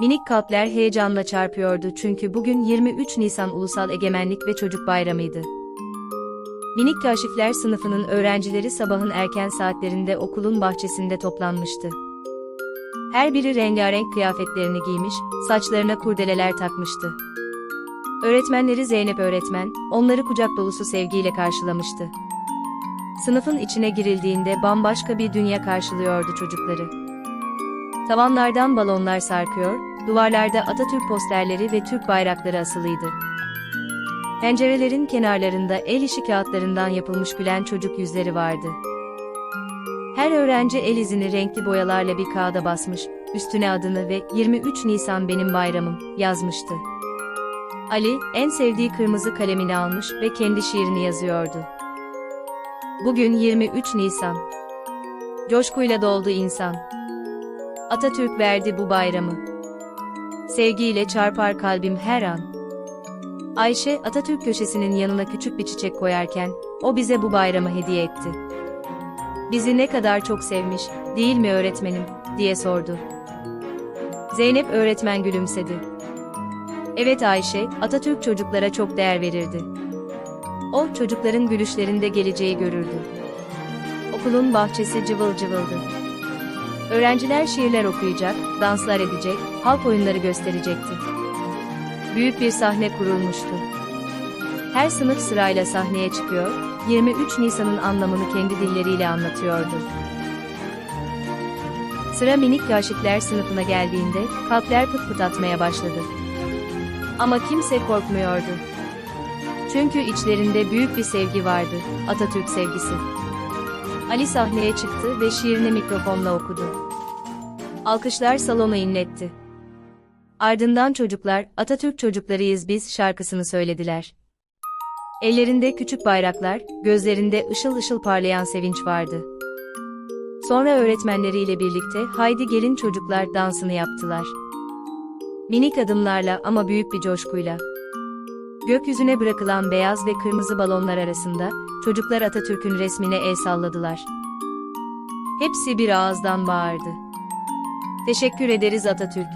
Minik kalpler heyecanla çarpıyordu çünkü bugün 23 Nisan Ulusal Egemenlik ve Çocuk Bayramı'ydı. Minik kaşifler sınıfının öğrencileri sabahın erken saatlerinde okulun bahçesinde toplanmıştı. Her biri rengarenk kıyafetlerini giymiş, saçlarına kurdeleler takmıştı. Öğretmenleri Zeynep öğretmen, onları kucak dolusu sevgiyle karşılamıştı. Sınıfın içine girildiğinde bambaşka bir dünya karşılıyordu çocukları. Tavanlardan balonlar sarkıyor, duvarlarda Atatürk posterleri ve Türk bayrakları asılıydı. Pencerelerin kenarlarında el işi kağıtlarından yapılmış gülen çocuk yüzleri vardı. Her öğrenci el izini renkli boyalarla bir kağıda basmış, üstüne adını ve 23 Nisan benim bayramım yazmıştı. Ali, en sevdiği kırmızı kalemini almış ve kendi şiirini yazıyordu. Bugün 23 Nisan. Coşkuyla doldu insan. Atatürk verdi bu bayramı. Sevgiyle çarpar kalbim her an. Ayşe, Atatürk köşesinin yanına küçük bir çiçek koyarken, o bize bu bayramı hediye etti. Bizi ne kadar çok sevmiş, değil mi öğretmenim, diye sordu. Zeynep öğretmen gülümsedi. Evet Ayşe, Atatürk çocuklara çok değer verirdi. O, çocukların gülüşlerinde geleceği görürdü. Okulun bahçesi cıvıl cıvıldı. Öğrenciler şiirler okuyacak, danslar edecek, halk oyunları gösterecekti. Büyük bir sahne kurulmuştu. Her sınıf sırayla sahneye çıkıyor, 23 Nisan'ın anlamını kendi dilleriyle anlatıyordu. Sıra minik kaşifler sınıfına geldiğinde, kalpler pıt pıt atmaya başladı. Ama kimse korkmuyordu. Çünkü içlerinde büyük bir sevgi vardı, Atatürk sevgisi. Ali sahneye çıktı ve şiirini mikrofonla okudu. Alkışlar salonu inletti. Ardından çocuklar, Atatürk çocuklarıyız biz şarkısını söylediler. Ellerinde küçük bayraklar, gözlerinde ışıl ışıl parlayan sevinç vardı. Sonra öğretmenleriyle birlikte Haydi Gelin Çocuklar dansını yaptılar. Minik adımlarla ama büyük bir coşkuyla. Gökyüzüne bırakılan beyaz ve kırmızı balonlar arasında, çocuklar Atatürk'ün resmine el salladılar. Hepsi bir ağızdan bağırdı. Teşekkür ederiz Atatürk.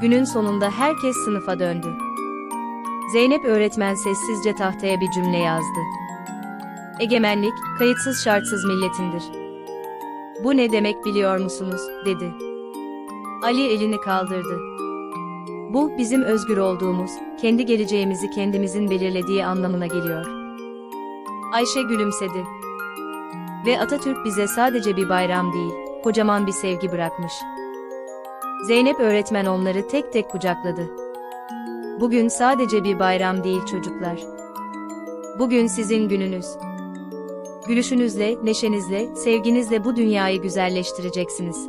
Günün sonunda herkes sınıfa döndü. Zeynep öğretmen sessizce tahtaya bir cümle yazdı. Egemenlik, kayıtsız şartsız milletindir. Bu ne demek biliyor musunuz, dedi. Ali elini kaldırdı. Bu, bizim özgür olduğumuz, kendi geleceğimizi kendimizin belirlediği anlamına geliyor. Ayşe gülümsedi. Ve Atatürk bize sadece bir bayram değil, kocaman bir sevgi bırakmış. Zeynep öğretmen onları tek tek kucakladı. Bugün sadece bir bayram değil çocuklar. Bugün sizin gününüz. Gülüşünüzle, neşenizle, sevginizle bu dünyayı güzelleştireceksiniz.